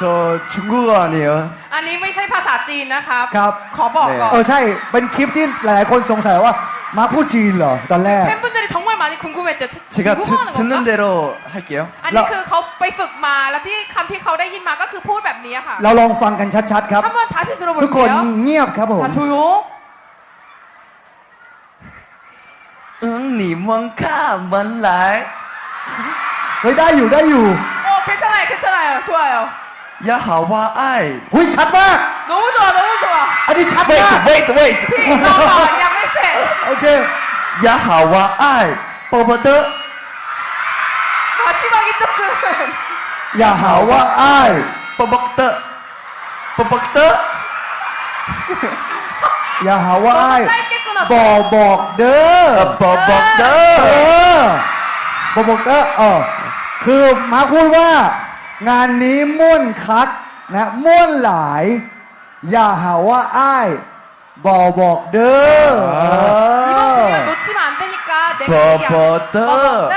저 중국어 아니에요. อันนี้ไม่ใช่ภาษาจีนนะครับ ครับ ขอบอกก่อน เออใช่ เป็นคลิปที่หลายๆคนสงสัยว่า มาพูดจีนเหรอ ตอนแรก 팬분들이 정말 많이 궁금했대요. 제가 중국어하는 듣, 듣는 건가? 대로 할게요. อันนี้คือเขาไปฝึกมาแล้วที่คำที่เขาได้ยินมาก็คือพูดแบบนี้ค่ะ เราลองฟังกันชัดๆครับ 한번 다시 ทุกคน 들어볼게요. เงียบครับผม 자 조용. 응, 니먼카 먼라이. เฮ้ยได้อยู่ได้อยู่ 어 괜찮아요 괜찮아요 좋아요. ยาหาว่าไอ้ายหุ้ยชัดมาก รู้ตัวรู้ตัวอันนี้ชัดมาก wait wait พี่เราต่อนยังไม่เสร็จโอเคยาหาว่าไอ้ปอบมเตอร์มาที่บางอีกจุดเกินอยาหาว่าไอ้ปอบมเตอร์ปอบมเตอร์ยาหาว่าไอ้ายกบอกเด้อบอกบอกเด้ออบอกบอกเด้อเออคือมาพูดว่า งานนี้ม่วนคักนะม่วนหลาย อย่าหาว่าอ้ายบอกบอกเด้อ 이번 공연 놓치면 안 되니까 내가 얘기 안 해. 뽀뽀드. 뽀뽀드.